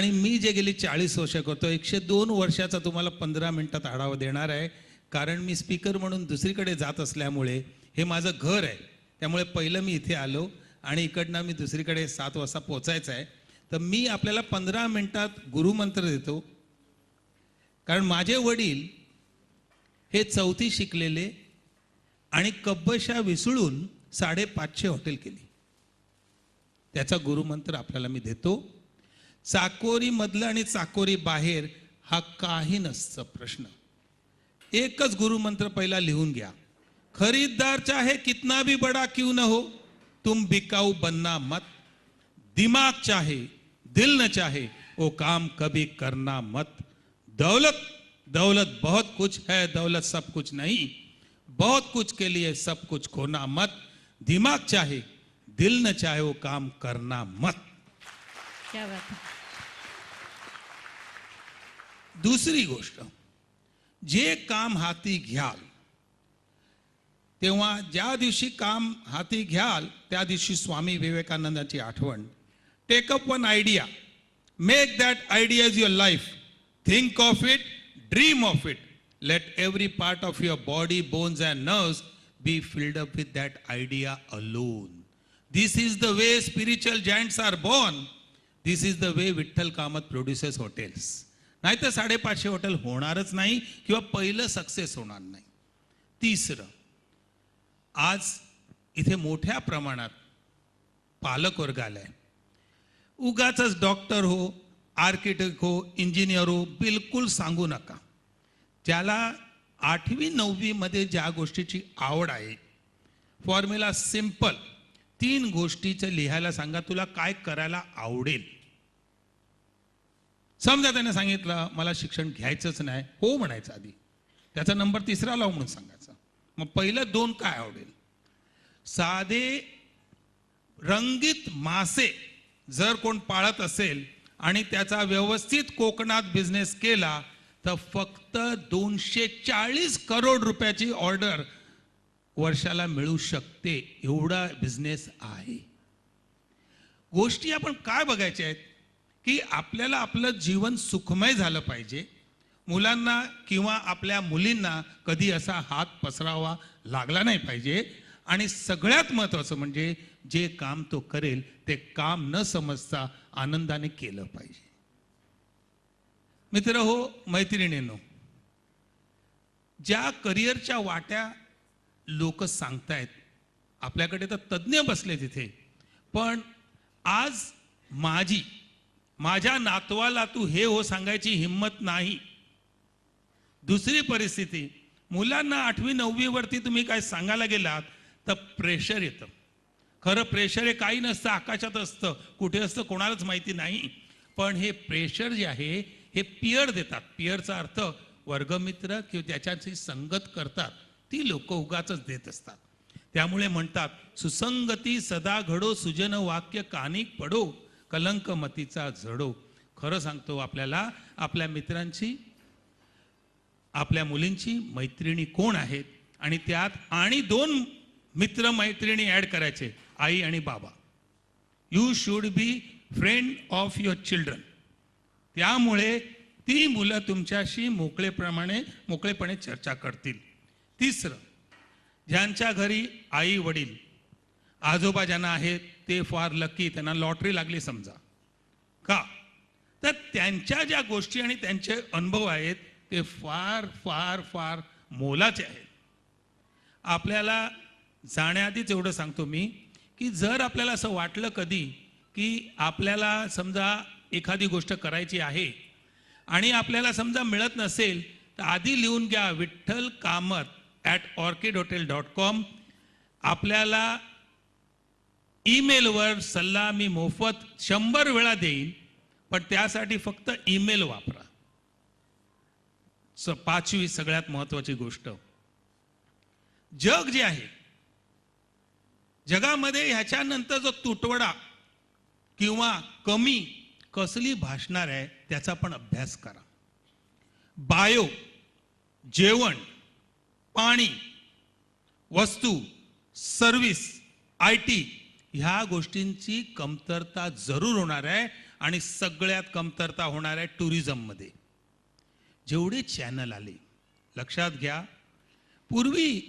आणि मी जे गेली चाळीस वर्ष करतो एकशे दोन वर्षाचा तुम्हाला पंधरा मिनिटात आढावा देणार आहे. कारण मी स्पीकर म्हणून दुसरीकडे जात असल्यामुळे हे माझं घर आहे. त्यामुळे पहिलं मी इथे आलो आणि इकडनं मी दुसरीकडे सात वाजता पोचायचं आहे. तर मी आपल्याला पंधरा मिनटात गुरुमंत्र देतो. कारण माझे वडील हे चौथी शिकलेले आणि कब्बशा विसळून साडेपाचशे हॉटेल केली. त्याचा गुरुमंत्र आपल्याला मी देतो. चाकोरी मधलं आणि चाकोरी बाहेर हा काही नसतं प्रश्न. एकच गुरुमंत्र पहिला लिहून घ्या. खरीददार चाहे कितना भी बड़ा क्यों न हो, तुम बिकाऊ बनना मत. दिमाग चाहे, दिल न चाहे, वो काम कभी करना मत. दौलत दौलत बहुत कुछ है, दौलत सब कुछ नहीं. बहुत कुछ के लिए सब कुछ खोना मत. दिमाग चाहे, दिल न चाहे, वो काम करना मत. क्या बात है। दुसरी गोष्ट जे काम हाती घ्याल तेव्हा ज्या दिवशी काम हाती घ्याल त्या दिवशी स्वामी विवेकानंदाची आठवण. Take up one idea make that idea is your life think of it dream of it let every part of your body bones and nerves be filled up with that idea alone this is the way spiritual giants are born this is the way Vitthal Kamat produces hotels नाही तर साडेपाचशे hotel होणारच नाही किंवा पहिलं success होणार नाही. तिसरं आज इथे मोठ्या प्रमाणात पालक वर्ग आलाय. उगाच डॉक्टर हो आर्किटेक्ट हो इंजिनियर हो बिलकुल सांगू नका. ज्याला आठवी नववीमध्ये ज्या गोष्टीची आवड आहे फॉर्म्युला सिंपल तीन गोष्टीचं लिहायला सांगा तुला काय करायला आवडेल? समजा त्याने सांगितलं मला शिक्षण घ्यायचंच नाही. हो म्हणायचं आधी. त्याचा नंबर तिसरा लाव म्हणून सांगायचा. मग पहिलं दोन काय आवडेल? साधे रंगीत मासे जर कोण पाळत असेल आणि त्याचा व्यवस्थित कोकणात बिझनेस केला तर फक्त दोनशे चाळीस करोड रुपयाची ऑर्डर वर्षाला मिळू शकते एवढा बिझनेस आहे. गोष्टी आपण काय बघायच्या आहेत? की आपल्याला आपलं जीवन सुखमय झालं पाहिजे. मुलांना किंवा आपल्या मुलींना कधी असा हात पसरावा लागला नाही पाहिजे. आणि सगळ्यात महत्त्वाचं म्हणजे जे काम तो करेल ते काम न समजता आनंदाने केलं पाहिजे. मित्र हो मैत्रिणीनो ज्या करिअरच्या वाट्या लोक सांगतायत. आपल्याकडे तर तज्ज्ञ बसले तिथे. पण आज माझी माझ्या नातवाला तू हे हो सांगायची हिंमत नाही. दुसरी परिस्थिती मुलांना आठवी नववीवरती तुम्ही काय सांगायला गेलात तर प्रेशर येतं. खरं प्रेशर हे काही नसतं आकाशात असतं कुठे असतं कोणालाच माहिती नाही. पण हे प्रेशर जे आहे हे पियर देतात. पियरचा अर्थ वर्गमित्र किंवा त्याच्याशी संगत करतात. ती लोक उगाच देत असतात. त्यामुळे म्हणतात सुसंगती सदा घडो सुजन वाक्य कानिक पडो कलंक मतीचा झडो. खरं सांगतो आपल्याला आपल्या मित्रांची आपल्या मुलींची मैत्रिणी कोण आहेत? आणि त्यात आणि दोन मित्र मैत्रिणी ॲड करायचे आई आणि बाबा. You should be friend of your children त्यामुळे ती मुलं तुमच्याशी मोकळेप्रमाणे मोकळेपणे चर्चा करतील. तिसरं ज्यांच्या घरी आई वडील आजोबा ज्यांना आहेत ते फार लकी त्यांना लॉटरी लागली समजा. का? तर त्यांच्या ज्या गोष्टी आणि त्यांचे अनुभव आहेत ते फार फार फार मोलाचे आहेत. आपल्याला जाण्याआधीच एवढं सांगतो मी की जर आपल्याला असं वाटलं कधी की आपल्याला समजा एखादी गोष्ट करायची आहे आणि आपल्याला समजा मिळत नसेल तर आधी लिहून घ्या Vitthal Kamat. At orchid hotel dot com आपल्याला ईमेलवर सल्ला मी मोफत शंभर वेळा देईन पण त्यासाठी फक्त ईमेल वापरा. स पाचवी सगळ्यात महत्वाची गोष्ट. जग जे आहे जगामध्ये ह्याच्यानंतर जो तुटवडा किंवा कमी कसली भासणार आहे त्याचा पण अभ्यास करा. बायो जेवण पाणी वस्तू सर्विस आय टी ह्या गोष्टींची कमतरता जरूर होणार आहे आणि सगळ्यात कमतरता होणार आहे टुरिझममध्ये. जेवढे चॅनल आले लक्षात घ्या पूर्वी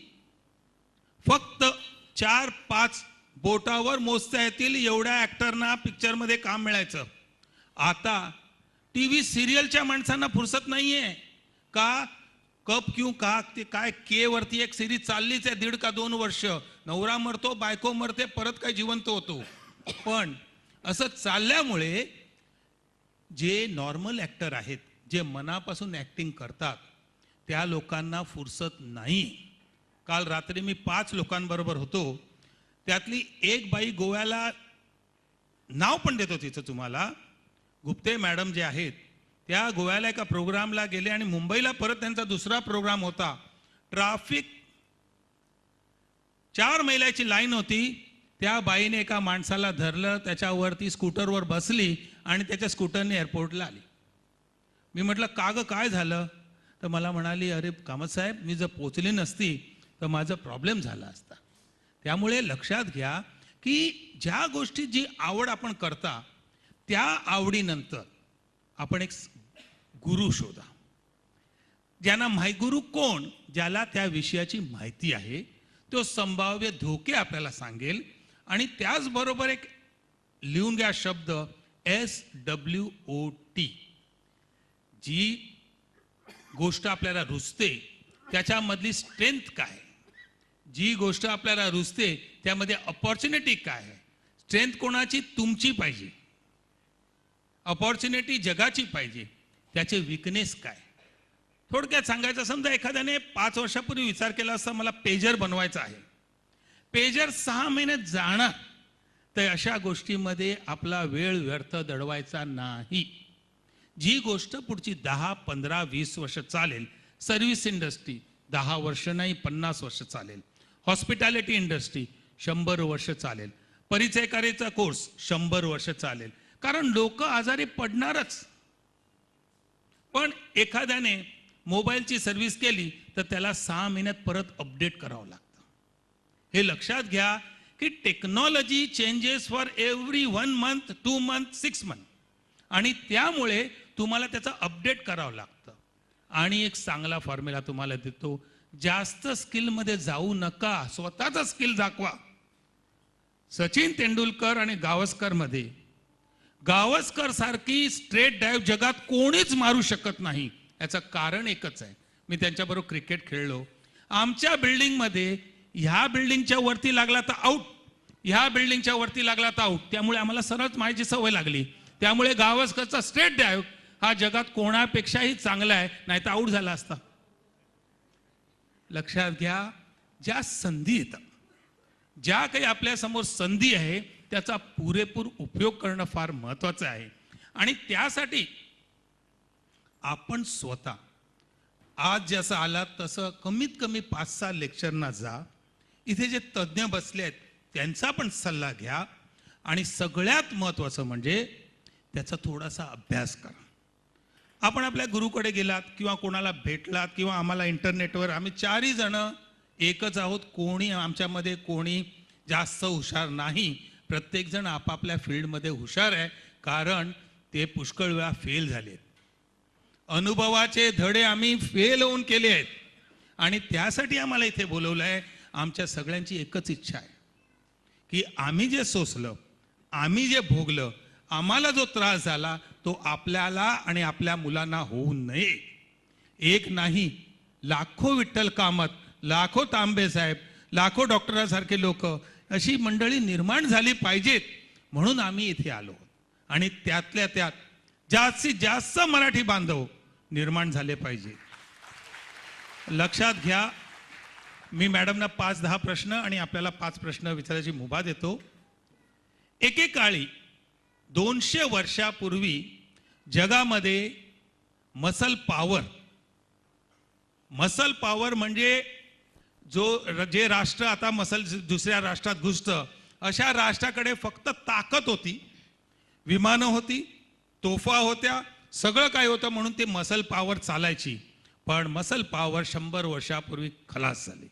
फक्त चार पाच बोटावर मोजता येतील एवढ्या ॲक्टरना पिक्चरमध्ये काम मिळायचं. आता टी व्ही सिरियलच्या माणसांना फुरसत नाहीये का? कप क्यू का ते काय के वरती एक सिरीज चाललीच आहे दीड का दोन वर्ष. नवरा मरतो बायको मरते परत काय जिवंत होतो. पण असं चालल्यामुळे जे नॉर्मल ॲक्टर आहेत जे मनापासून ॲक्टिंग करतात त्या लोकांना फुरसत नाही. काल रात्री मी पाच लोकांबरोबर होतो. त्यातली एक बाई गोव्याला नाव पण देतो तिचं तुम्हाला. गुप्ते मॅडम जे आहेत त्या गोव्याला एका प्रोग्रामला गेले आणि मुंबईला परत त्यांचा दुसरा प्रोग्राम होता. ट्राफिक चार मैलाची लाईन होती. त्या बाईने एका माणसाला धरलं त्याच्यावरती स्कूटरवर बसली आणि त्याच्या स्कूटरने एअरपोर्टला आली. मी म्हटलं का गं काय झालं? तर मला म्हणाली अरे कामत साहेब मी जर पोचली नसती तर माझा प्रॉब्लेम झाला असता. त्यामुळे लक्षात घ्या की ज्या गोष्टी जी आवड आपण करता त्या आवडीनंतर आपण एक गुरु शोधा. ज्यांना माहि गुरु कोण? ज्याला त्या विषयाची माहिती आहे तो संभाव्य धोके आपल्याला सांगेल आणि त्याचबरोबर एक लिहून घ्या शब्द एस डब्ल्यू ओ टी जी गोष्ट आपल्याला रुचते त्याच्यामधली स्ट्रेंथ काय? जी गोष्ट आपल्याला रुचते त्यामध्ये अपॉर्च्युनिटी काय? आहे स्ट्रेंथ कोणाची? तुमची पाहिजे. अपॉर्च्युनिटी जगाची पाहिजे. त्याचे विकनेस काय? थोडक्यात सांगायचं समजा एखाद्याने पाच वर्षापूर्वी विचार केला असता मला पेजर बनवायचा आहे. पेजर सहा महिने जाणार तर अशा गोष्टीमध्ये आपला वेळ व्यर्थ दडवायचा नाही. जी गोष्ट पुढची दहा पंधरा वीस वर्ष चालेल सर्व्हिस इंडस्ट्री दहा वर्ष नाही पन्नास वर्ष चालेल. हॉस्पिटॅलिटी इंडस्ट्री शंभर वर्ष चालेल. परिचयकारीचा कोर्स शंभर वर्ष चालेल. कारण लोक आजारी पडणारच. पण एखाद्याने मोबाईलची सर्व्हिस केली तर त्याला सहा महिन्यात परत अपडेट करावं लागतं. हे लक्षात घ्या की technology changes for every one month two month six month. आणि त्यामुळे तुम्हाला त्याचं अपडेट करावं लागतं. आणि एक चांगला फॉर्म्युला तुम्हाला देतो जास्त स्किलमध्ये जाऊ नका स्वतःचा स्किल दाखवा. सचिन तेंडुलकर आणि गावस्करमध्ये गावस्कर सारखी स्ट्रेट ड्राईव्ह जगात कोणीच मारू शकत नाही. याचं कारण एकच आहे. मी त्यांच्याबरोबर क्रिकेट खेळलो. आमच्या बिल्डिंगमध्ये ह्या बिल्डिंगच्या वरती लागला तर आऊट ह्या बिल्डिंगच्या वरती लागला तर आऊट त्यामुळे आम्हाला सरळच माहिती सवय लागली. त्यामुळे गावस्करचा स्ट्रेट डायव्ह हा जगात कोणापेक्षाही चांगला आहे नाही तर आऊट झाला असता. लक्षात घ्या ज्या संधी येतात ज्या काही आपल्यासमोर संधी आहे त्याचा पुरेपूर उपयोग करणं फार महत्वाचं आहे. आणि त्यासाठी आपण स्वतः आज जसं आलात तसं कमीत कमी पाच सहा लेक्चरना जा. इथे जे तज्ज्ञ बसले आहेत त्यांचा पण सल्ला घ्या. आणि सगळ्यात महत्त्वाचं म्हणजे त्याचा थोडासा अभ्यास करा. आपण आपल्या गुरुकडे गेलात किंवा कोणाला भेटलात किंवा आम्हाला इंटरनेटवर आम्ही चारही जण एकच आहोत. कोणी आमच्यामध्ये कोणी जास्त हुशार नाही. प्रत्येकजण आपापल्या फील्डमध्ये हुशार आहे कारण ते पुष्कळ वेळा फेल झाले अनुभवाचे धडे आम्ही फेल होऊन केले आहेत. आणि त्यासाठी आम्हाला इथे बोलवलं आहे आमच्या सगळ्यांची एकच इच्छा आहे की आम्ही जे सोसलं आम्ही जे भोगलं आम्हाला जो त्रास झाला तो आपल्याला आणि आपल्या मुलांना होऊ नये. एक नाही लाखो विठ्ठल कामत लाखो तांबे साहेब लाखो डॉक्टरांसारखे लोक अशी मंडळी निर्माण झाली पाहिजेत म्हणून आम्ही इथे आलो. आणि त्यातल्या त्यात जास्तीत जास्त मराठी बांधव निर्माण झाले पाहिजे लक्षात घ्या मी मॅडमना पाच दहा प्रश्न आणि आपल्याला पाच प्रश्न विचारायची मुभा देतो. एकेकाळी दोनशे वर्षापूर्वी जगामध्ये मसल पॉवर मसल पॉवर म्हणजे जो जे राष्ट्र आता मसल दुसऱ्या राष्ट्रात घुसतं अशा राष्ट्राकडे फक्त ताकद होती विमानं होती तोफा होत्या सगळं काय होतं म्हणून ते मसल पॉवर चालायची. पण मसल पॉवर शंभर वर्षापूर्वी खलास झाली.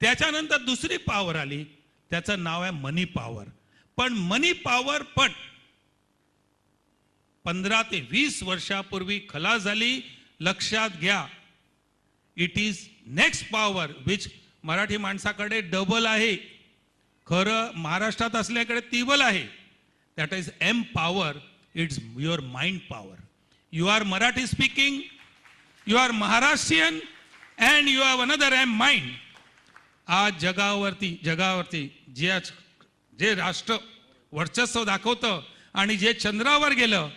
त्याच्यानंतर दुसरी पॉवर आली त्याचं नाव आहे मनी पॉवर. पण मनी पॉवर पण पंधरा ते वीस वर्षापूर्वी खलास झाली लक्षात घ्या it is next power which Marathi माणसाकडे डबल आहे. खरं महाराष्ट्रात असल्याकडे तिबल आहे. That is M power it's your mind power you are Marathi speaking you are Maharashtrian and you have another M mind आज जगावरती जगावरती जे आज- जे राष्ट्र वर्चस्व दाखवतं आणि जे चंद्रावर गेलं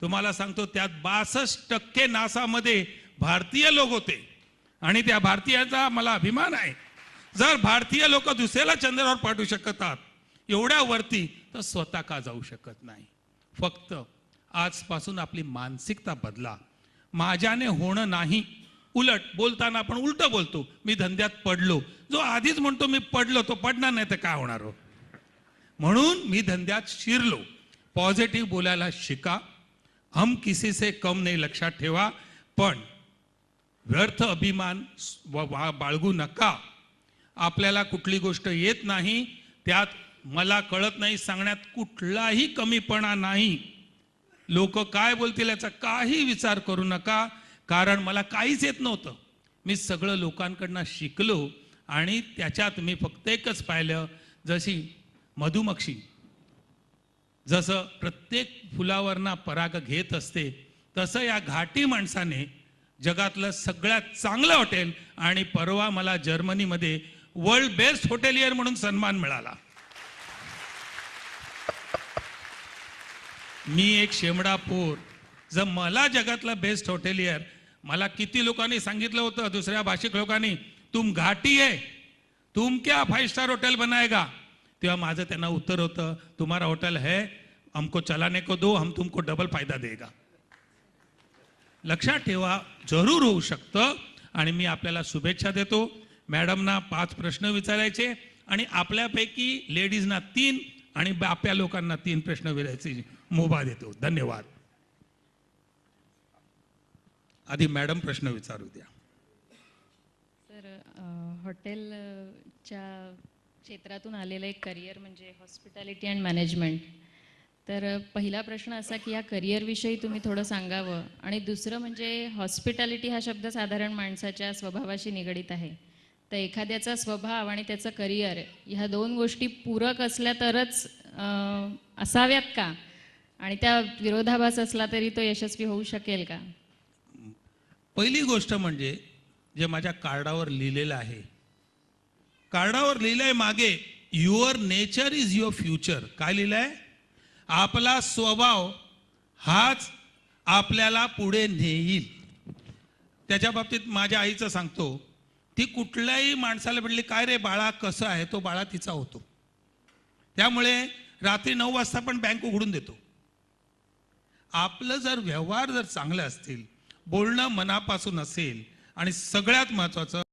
तुम्हाला सांगतो त्यात बासष्ट टक्के नासामध्ये भारतीय लोक होते. आणि त्या भारतीयाचा मला अभिमान आहे. जर भारतीय लोक दुसऱ्याला चंद्रावर पाठवू शकतात एवढ्या वरती तर स्वतः का जाऊ शकत नाही? फक्त आजपासून आपली मानसिकता बदला. माझ्याने होणं नाही. उलट बोलताना आपण उलट बोलतो. मी धंद्यात पडलो. जो आधीच म्हणतो मी पडलो तो पडणार नाही तर काय होणार हो? म्हणून मी धंद्यात शिरलो. पॉझिटिव्ह बोलायला शिका. हम किसी से कम नाही लक्षात ठेवा. पण व्यर्थ अभिमान व- वा- बाळगू नका. आपल्याला कुठली गोष्ट येत नाही त्यात मला कळत नाही सांगण्यात कुठलाही कमीपणा नाही. लोक काय बोलतील याचा काही विचार करू नका कारण मला काहीच येत नव्हतं. मी सगळं लोकांकडनं शिकलो आणि त्याच्यात मी फक्त एकच पाहिलं जशी मधुमक्षी. जसं प्रत्येक फुलावरना पराग घेत असते तसं या घाटी माणसाने जगातलं सगळ्यात चांगलं हॉटेल आणि परवा मला जर्मनीमध्ये वर्ल्ड बेस्ट हॉटेलियर म्हणून सन्मान मिळाला. मी एक शेमडा पोर जर मला जगातला बेस्ट हॉटेलियर मला किती लोकांनी सांगितलं होतं दुसऱ्या भाषिक लोकांनी तुम घाटी आहे तुम क्या फाईव्ह स्टार हॉटेल बनायगा तेव्हा माझं त्यांना उत्तर होतं तुम्हारा हॉटेल है हमको चलाने को दो हम तुमको डबल फायदा देगा. लक्षात ठेवा जरूर होऊ शकतं. आणि मी आपल्याला शुभेच्छा देतो. मॅडमना पाच प्रश्न विचारायचे आणि आपल्यापैकी लेडीजना तीन आणि आपल्या लोकांना तीन प्रश्न विचारायचे. मुभा देतो. धन्यवाद. आधी मॅडम प्रश्न विचारू द्या. तर हॉटेलच्या क्षेत्रातून आलेलं एक करिअर म्हणजे हॉस्पिटॅलिटी अँड मॅनेजमेंट. तर पहिला प्रश्न असा की या करिअरविषयी तुम्ही थोडं सांगावं. आणि दुसरं म्हणजे हॉस्पिटॅलिटी हा शब्द साधारण माणसाच्या स्वभावाशी निगडीत आहे. तर एखाद्याचा स्वभाव आणि त्याचं करिअर ह्या दोन गोष्टी पूरक असल्या तरच असाव्यात का? आणि त्या विरोधाभास असला तरी तो यशस्वी होऊ शकेल का? पहिली गोष्ट म्हणजे जे माझ्या कार्डावर लिहिलेलं आहे. कार्डावर लिहिलंय मागे your nature is your future काय लिहिलंय? आपला स्वभाव हाच आपल्याला पुढे नेईल. त्याच्या बाबतीत माझ्या आईचं सांगतो ती कुठल्याही माणसाला भेटली काय रे बाळा कसं आहे? तो बाळा तिचा होतो. त्यामुळे रात्री नऊ वाजता पण बँक उघडून देतो. आपलं जर व्यवहार जर चांगले असतील बोलणं मनापासून असेल आणि सगळ्यात महत्त्वाचं